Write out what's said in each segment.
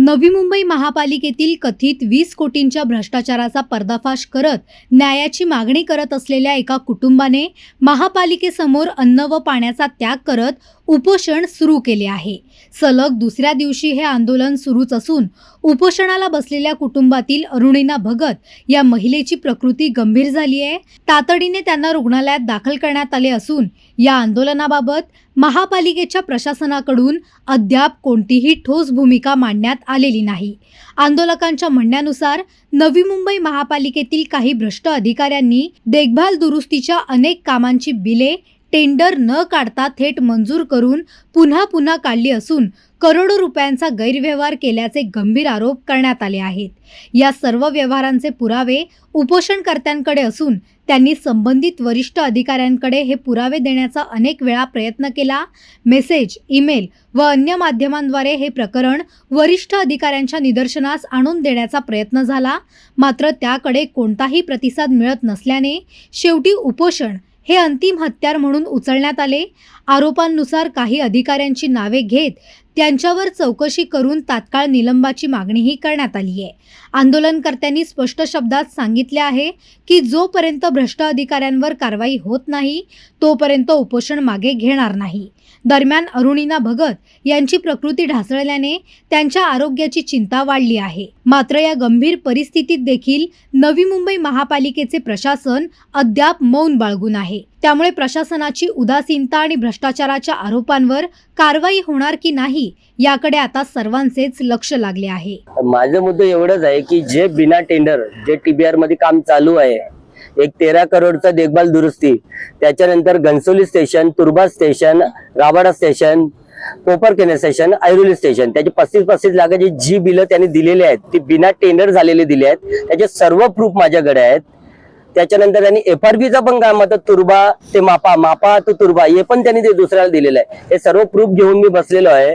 नवी मुंबई महापालिकेतील कथित वीस कोटींच्या भ्रष्टाचाराचा पर्दाफाश करत न्यायाची मागणी करत असलेल्या एका कुटुंबाने महापालिकेसमोर अन्न व पाण्याचा त्याग करत उपोषण सुरू केले आहे. सलग दुसऱ्या दिवशी हे आंदोलन सुरूच असून उपोषणाला बसलेल्या कुटुंबातील अरुणिना भगत या महिलेची प्रकृती गंभीर झाली आहे. तातडीने त्यांना रुग्णालयात दाखल करण्यात आले असून या आंदोलनाबाबत महापालिकेच्या प्रशासनाकडून अद्याप कोणतीही ठोस भूमिका मांडण्यात आलेली नाही. आंदोलकांच्या म्हणण्यानुसार नवी मुंबई महापालिकेतील काही भ्रष्ट अधिकाऱ्यांनी देखभाल दुरुस्तीच्या अनेक कामांची बिले टेंडर न काढता थेट मंजूर करून पुन्हा पुन्हा काढली असून करोडो रुपयांचा गैरव्यवहार केल्याचे गंभीर आरोप करण्यात आले आहेत. या सर्व व्यवहारांचे पुरावे उपोषणकर्त्यांकडे असून त्यांनी संबंधित वरिष्ठ अधिकाऱ्यांकडे हे पुरावे देण्याचा अनेक वेळा प्रयत्न केला. मेसेज ईमेल व अन्य माध्यमांद्वारे हे प्रकरण वरिष्ठ अधिकाऱ्यांच्या निदर्शनास आणून देण्याचा प्रयत्न झाला. मात्र त्याकडे कोणताही प्रतिसाद मिळत नसल्याने शेवटी उपोषण हे अंतिम हत्यार म्हणून उचलण्यात आले. आरोपांनुसार काही अधिकाऱ्यांची नावे घेत त्यांच्यावर चौकशी करून तात्काळ निलंबाची मागणीही करण्यात आली आहे. आंदोलनकर्त्यांनी स्पष्ट शब्दात सांगितले आहे की जोपर्यंत भ्रष्ट अधिकाऱ्यांवर कारवाई होत नाही तोपर्यंत उपोषण मागे घेणार नाही. दरम्यान अरुणिना भगत यांची प्रकृती ढासळल्याने त्यांच्या आरोग्याची चिंता वाढली आहे. मात्र या गंभीर परिस्थितीत देखील नवी मुंबई महापालिकेचे प्रशासन अद्याप मौन बाळगून आहे. त्यामुळे प्रशासनाची उदासीनता आणि भ्रष्टाचाराच्या आरोपांवर कारवाई होणार की नाही याकडे आता सर्वांचेच लक्ष लागले आहे. माझं मुद्दा एवढाच आहे की जे बिना टेंडर जे टीबीआरमध्ये काम चालू आहे एक तेरा करोडचा देखभाल दुरुस्ती त्याच्यानंतर Ghansoli station तुर्बा station Rabada station Koparkhairane station Airoli station त्याचे पस्तीस पस्तीस लाखाची जी बिलं त्यांनी दिलेली आहेत ती बिना टेंडर झालेली दिली आहेत त्याचे सर्व प्रूफ माझ्याकडे आहेत. त्याच्यानंतर त्यांनी एफ आर चा पण काम आता तुर्बा ते मापा मापा तो तुर्बा हे पण त्यांनी ते दुसऱ्याला दिलेलं आहे. हे सर्व प्रूफ घेऊन मी बसलेलो आहे.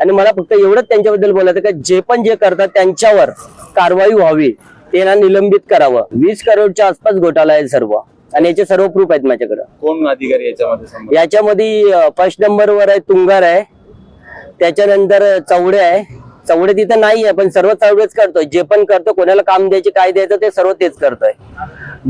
आणि मला फक्त एवढंच त्यांच्याबद्दल बोलायचं का जे पण जे करतात त्यांच्यावर कारवाई व्हावी ते ना निलंबित करावं. वीस करोडच्या आसपास घोटाळा आहे सर्व. आणि याचे सर्व प्रूफ आहेत माझ्याकडे. कोण अधिकारी याच्यामध्ये? याच्यामध्ये फर्स्ट नंबरवर आहे तुंगार आहे. त्याच्यानंतर चौडे आहे. चवडे तिथं नाही आहे पण सर्व चवडेच करतोय. जे पण करतो कोणाला काम द्यायचे काय द्यायचं ते सर्व तेच करतोय.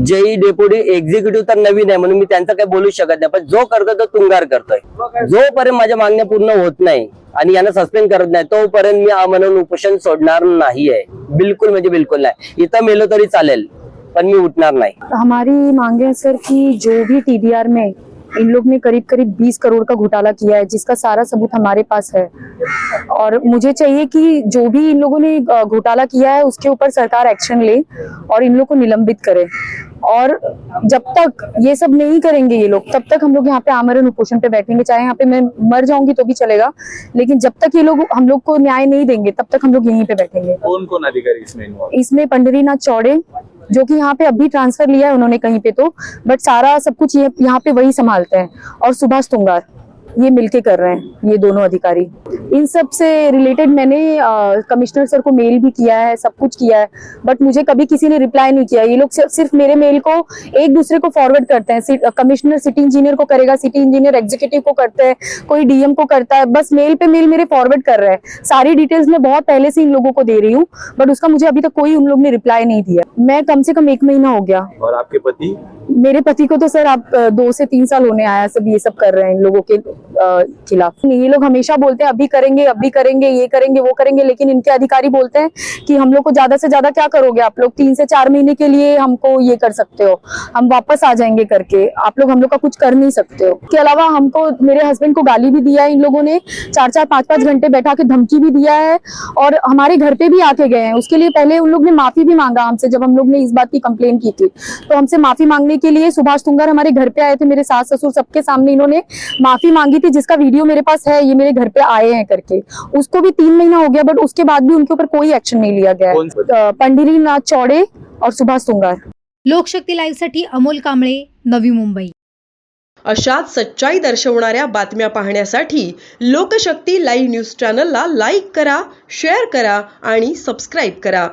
जेई डेप्युटी एक्झिक्युटिव्ह तर नवीन आहे म्हणून मी त्यांचं काही बोलू शकत नाही. पण जो करतो तो तुंगार करतोय. जोपर्यंत माझ्या मागण्या पूर्ण होत नाही आणि यांना सस्पेंड करत नाही तोपर्यंत मी आ म्हणून उपोषण सोडणार नाहीये. बिलकुल म्हणजे बिलकुल नाही. इथं मेलो तरी चालेल पण मी उठणार नाही. हमारी मांगे सर कि जो भी टीबीआर में इन लोग ने करीब करीब 20 करोड़ का घोटाला किया है, जिसका सारा सबूत हमारे पास है। और मुझे चाहिए कि जो भी इन लोगों ने घोटाला किया है, उसके ऊपर सरकार एक्शन ले और इन लोग को निलंबित करे। और जब तक ये सब नहीं करेंगे ये लोग तब तक हम लोग यहाँ पे आमरण उपोषण पे बैठेंगे। चाहे यहाँ पे मैं मर जाऊँगी तो भी चलेगा लेकिन जब तक ये लोग हम लोग को न्याय नहीं देंगे तब तक हम लोग यहीं पे बैठेंगे। कौन कौन अधिकारी इसमें इन्वॉल्व इसमें पंडरीनाथ चौड़े जो कि यहाँ पे अभी ट्रांसफ़र लिया है उन्होंने कहीं पे तो बट सारा सब कुछ यहाँ पे वही संभालते हैं और सुभाष तुंगार। ये मिलके कर रहे हैं ये दोनों अधिकारी। इन सबसे रिलेटेड मैंने कमिश्नर सर को मेल भी किया है सब कुछ किया है बट मुझे कभी किसी ने रिप्लाई नहीं किया। ये लोग सिर्फ़ मेरे मेल को एक दूसरे को फॉरवर्ड करते हैं। कमिश्नर सिटी इंजीनियर को करेगा सिटी इंजीनियर एग्जीक्यूटिव को करते हैं कोई डीएम को करता है बस मेल पे मेल मेरे फॉरवर्ड कर रहे हैं। सारी डिटेल्स मैं बहुत पहले से इन लोगों को दे रही हूँ बट उसका मुझे अभी तक कोई उन लोग ने रिप्लाई नहीं दिया। मैं कम से कम एक महीना हो गया। और आपके पति? मेरे पति को तो सर आप दो से तीन साल होने आया सब ये सब कर रहे हैं इन लोगों के। खिलाफ। ये लोग हमेशा बोलते हैं, अभी करेंगे अभी करेंगे, ये करेंगे, वो करेंगे, लेकिन इनके अधिकारी बोलते हैं कि हम लोग को ज़्यादा से ज़्यादा क्या करोगे? आप लोग तीन से चार महीने के लिए हमको ये कर सकते हो। हम वापस आ जाएँगे करके। आप लोग हम लोग का कुछ कर नहीं सकते हो। इसके अलावा हमको, मेरे हस्बैंड को गाली भी दिया है इन लोगों ने। चार चार, पाँच पाँच घंटे बैठा के धमकी भी दिया है और हमारे घर पे भी आके गए हैं। उसके लिए पहले उन लोग ने माफ़ी भी मांगा हमसे, जब हम लोग ने इस बात की कंप्लेन की थी। तो हमसे माफ़ी मांगने के लिए सुभाष तुंगर हमारे घर पे आए थे, मेरे सास ससुर सबके सामने इन्होंने माफ़ी मांगी थी। जिसका वीडियो मेरे पास है ये मेरे घर पे आए हैं करके। उसको भी तीन महीना हो गया बट उसके बाद भी उनके ऊपर कोई एक्शन नहीं लिया गया पंडिरी नाथ चौड़े और सुभाष तुंगार लोकशक्ती लाईव्हसाठी अमोल कांबळे नवी मुंबई। अशाच सच्चाई दर्शवणाऱ्या बातम्या पाहण्यासाठी लोकशक्ती लाईव्ह न्यूज़ चॅनलला लाईक करा शेअर करा आणि सबस्क्राईब करा.